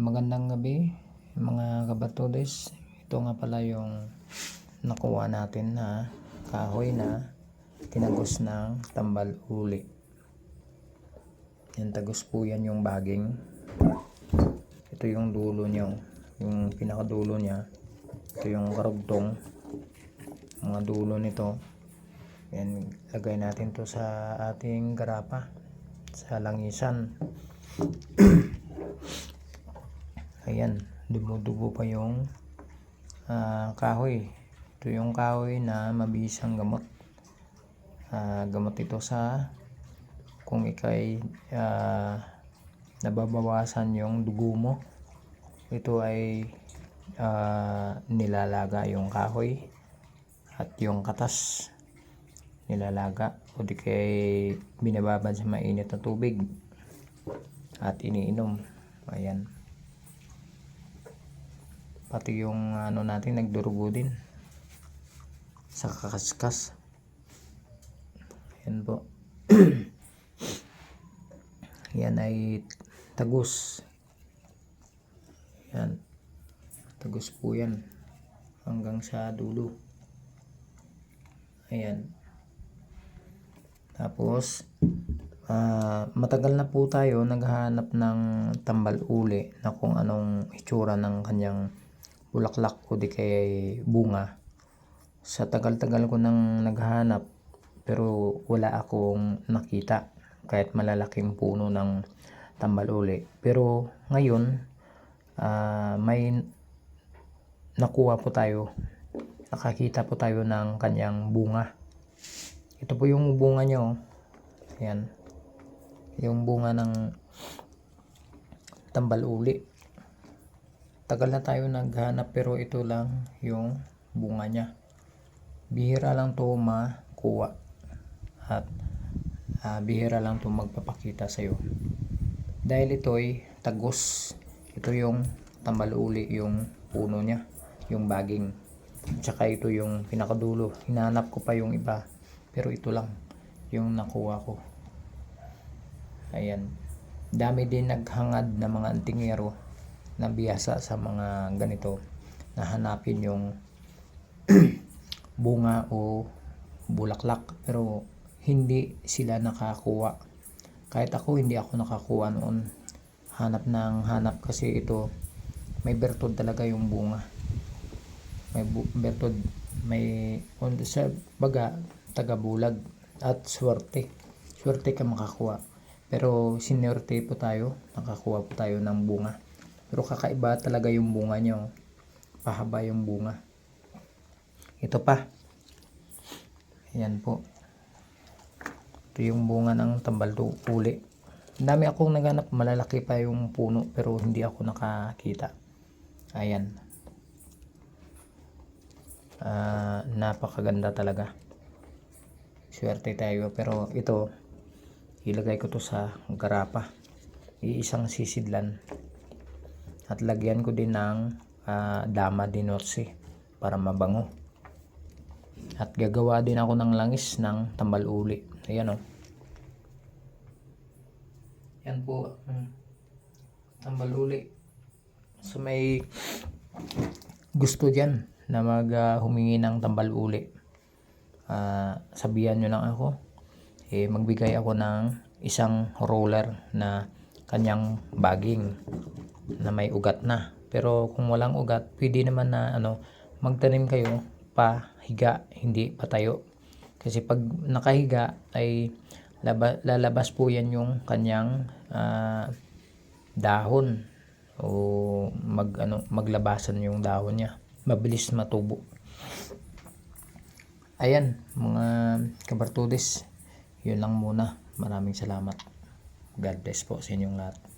Magandang gabi mga kabatodes. Ito nga pala yung nakuha natin na kahoy na tinagos ng tambal uli. Yan tagos po yan yung baging. Ito yung dulo niya. Yung pinakadulo niya. Ito yung karugtong. Mga dulo nito. Yan, lagay natin to sa ating garapa. Sa langisan. Ayan, dumudugo pa yung ah, kahoy. Ito yung kahoy na mabisang gamot. Ah, gamot ito sa kung ikay ah, nababawasan yung dugo mo. Ito ay ah, nilalaga yung kahoy at yung katas nilalaga o di kay binababad sa mainit na tubig at iniinom. Ayan pati yung ano natin nagdurugo din. Sa kakaskas. Yan po. Yan ay tagus yan. Tagus po yan. Hanggang sa dulo. Ayan. Tapos ah, matagal na po tayo naghahanap ng tambal uli na kung anong itsura ng kanyang bulaklak o di kay bunga. Sa tagal-tagal ko nang naghahanap pero wala akong nakita kahit malalaking puno ng tambal uli. Pero ngayon ah, may nakuha po tayo. Nakakita po tayo ng kanyang bunga. Ito po yung bunga niya oh. Ayan. Yung bunga ng tambal uli tagal na tayo naghanap pero ito lang yung bunga niya. Bihira lang to makuha at ah, bihira lang to magpapakita sa'yo. Dahil ito'y tagos. Ito yung tambal uli yung puno niya yung baging. Tsaka ito yung pinakadulo. Hinanap ko pa yung iba pero ito lang yung nakuha ko. Ayan. Dami din naghangad na mga antingero na biyasa sa mga ganito na hanapin yung bunga o bulaklak. Pero hindi sila nakakuha. Kahit ako hindi ako nakakuha noon. Hanap ng hanap kasi ito may bertod talaga yung bunga. May bu- bertod may on sa baga taga bulag at swerte. Swerte ka makakuha. Pero sinerte po tayo nakakuha po tayo ng bunga pero kakaiba talaga yung bunga niya. oh. Pahaba yung bunga. Ito pa. Ayan po. Ito yung bunga ng tambal uli. Dami akong naganap. Malalaki pa yung puno pero hindi ako nakakita. Ayan. Ah, napakaganda talaga. Swerte tayo pero ito ilagay ko to sa garapa. Iisang sisidlan at lagyan ko din ng ah, dama di norsi para mabango. At gagawa din ako ng langis ng tambal uli. Ayan o yan po mm, tambal uli. So may gusto dyan na mag ah, humingi ng tambal uli. Ah, sabihan nyo lang ako. Eh, magbigay ako ng isang roller na kanyang baging na may ugat na. Pero kung walang ugat, pwede naman na ano, magtanim kayo pa higa, hindi patayo. Kasi pag nakahiga ay laba, lalabas po yan yung kanyang ah, dahon o mag ano maglabasan yung dahon niya. Mabilis matubo. Ayan, mga kabartudes. Yun lang muna. Maraming salamat. God bless po sa inyong lahat.